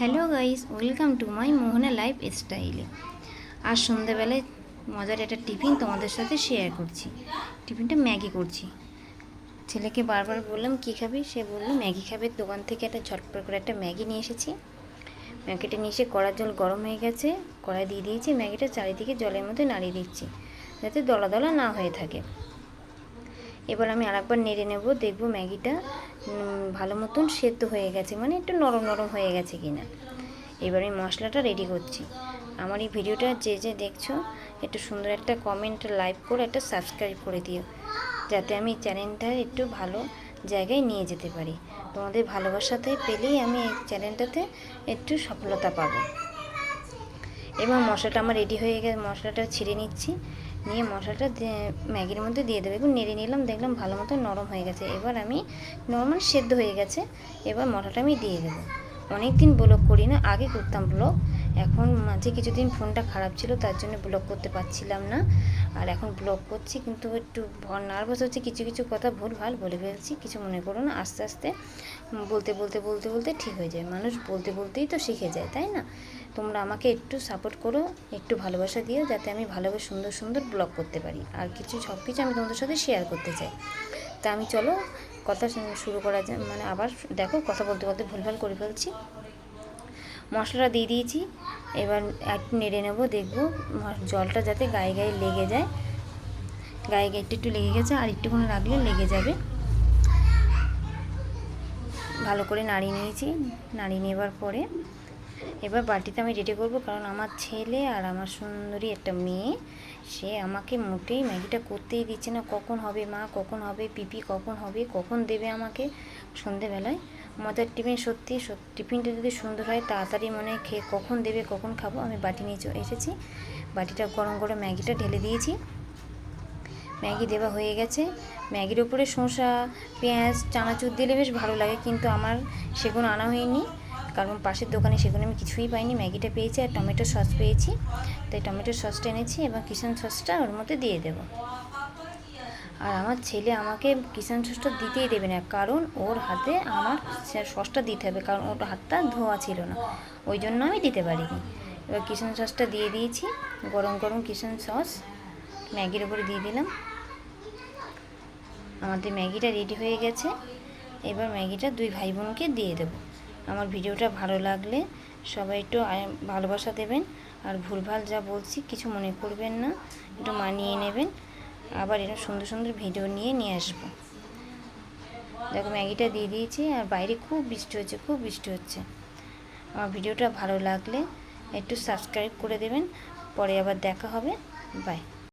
Hello guys welcome to my Mohana life স্টাইলে আজ সন্ধ্যেবেলায় মজার একটা টিফিন তোমাদের সাথে শেয়ার করছি। টিফিনটা ম্যাগি করছি। ছেলেকে বারবার বললাম, কী খাবি? সে বলল, ম্যাগি খাবে। দোকান থেকে একটা ঝটপট করে একটা ম্যাগি নিয়ে এসেছি। ম্যাগিটা নিয়ে এসে কড়ার জল গরম হয়ে গেছে। কড়াই দিয়ে দিয়েছি ম্যাগিটা, চারিদিকে জলের মধ্যে নাড়িয়ে দিচ্ছি, যাতে দলা দলা না হয়ে থাকে। এবার আমি আরেকবার নেড়ে নেব, দেখব ম্যাগিটা ভালো মতন সেদ্ধ হয়ে গেছে মানে একটু নরম নরম হয়ে গেছে কিনা। এবার আমি মশলাটা রেডি করছি। আমার এই ভিডিওটা যে যে দেখছ, একটু সুন্দর একটা কমেন্ট লাইক করে একটা সাবস্ক্রাইব করে দিও, যাতে আমি চ্যানেলটা একটু ভালো জায়গায় নিয়ে যেতে পারি। তোমাদের ভালোবাসাতে পেলেই আমি এই চ্যানেলটাতে একটু সফলতা পাবো। এবার মশলাটা আমার রেডি হয়ে গেছে, মশলাটা ছিঁড়ে নিচ্ছি। নিয়ে মশলাটা ম্যাগির মধ্যে দিয়ে দেবো। একটু নেড়ে নিলাম, দেখলাম ভালো মতো নরম হয়ে গেছে। এবার আমি নর্মাল সেদ্ধ হয়ে গেছে। এবার মশলাটা আমি দিয়ে দেবো। অনেক দিন ব্লগ করি না, আগে করতাম ব্লগ। এখন মাঝে কিছুদিন ফোনটা খারাপ ছিল, তার জন্য ব্লগ করতে পারছিলাম না। আর এখন ব্লগ করছি, কিন্তু একটু নার্ভাস হচ্ছে, কিছু কিছু কথা ভুল ভালো বলে ফেলছি, কিছু মনে করো না, আস্তে আস্তে। বলতে বলতে বলতে বলতে ঠিক হয়ে যায়। মানুষ বলতে, বলতেই তো শিখে যায়, তাই না? তোমরা আমাকে একটু সাপোর্ট করো, একটু ভালোবাসা দিও, যাতে আমি ভালোভাবে সুন্দর সুন্দর ব্লগ করতে পারি। আর কিছু সব কিছু আমি তোমাদের সাথে শেয়ার করতে চাই। তা আমি চলো, কথা শুরু করা যায় মানে আবার দেখো, কথা বলতে বলতে ভুলভাল করে ফেলছি। মশলাটা দিয়ে দিয়েছি। এবার একটু নেড়ে নেব, দেখব জলটা যাতে গায়ে গায়ে লেগে যায়। গায়ে গায়ে একটু একটু লেগে গেছে, আর একটুখানি রাখলে লেগে যাবে। ভালো করে নাড়িয়ে নিয়েছি। নাড়িয়ে নেবার পরে এবার বাটিতে আমি রেডি করব কারণ আমার ছেলে আর আমার সুন্দরী একটা মেয়ে। সে আমাকে মোটেই ম্যাগিটা করতেই দিচ্ছে না। কখন হবে মা? কখন হবে পিপি? কখন হবে? কখন দেবে আমাকে? সন্ধেবেলায়। মজার টিফিন সত্যি টিফিনটা যদি সুন্দর হয়, তাড়াতাড়ি মনে খেয়ে কখন দেবে, কখন খাব, আমি বাটি নিয়ে এসেছি। বাটিটা গরম গরম ম্যাগিটা ঢেলে দিয়েছি। ম্যাগি দেওয়া হয়ে গেছে। ম্যাগির উপরে শসা, পেঁয়াজ, চানাচুর দিলে বেশ ভালো লাগে, কিন্তু আমার সেগুলো আনা হয়নি। কারণ পাশের দোকানে সেগুলো আমি কিছুই পাইনি। ম্যাগিটা পেয়েছি আর টমেটো সস পেয়েছি। তাই টমেটো সসটা এনেছি এবং কিষান সসটা ওর মধ্যে দিয়ে দেবো। আর আমার ছেলে আমাকে কিষান সসটা দিতেই দেবে না, কারণ ওর হাতে আমার সসটা দিতে হবে, কারণ ওর হাতটা ধোয়া ছিল না। ওই জন্য আমি দিতে পারিনি। এবার কিষান সসটা দিয়ে দিয়েছি, গরম গরম কিষান সস। ম্যাগির উপরে দিয়ে দিলাম। আমাদের ম্যাগিটা রেডি হয়ে গেছে। এবার ম্যাগিটা দুই ভাই বোনকে দিয়ে দেবো। আমার ভিডিওটা ভালো লাগলে সবাই একটু ভালোবাসা দেবেন। আর ভুলভাল যা বলছি কিছু মনে করবেন না, একটু মানিয়ে নেবেন। আবার এরকম সুন্দর সুন্দর ভিডিও নিয়ে নিয়ে আসব। দেখো, ম্যাগিটা দিয়ে দিয়েছি আর বাইরে খুব বৃষ্টি হচ্ছে, খুব বৃষ্টি হচ্ছে। আমার ভিডিওটা ভালো লাগলে একটু সাবস্ক্রাইব করে দেবেন। পরে আবার দেখা হবে। বাই।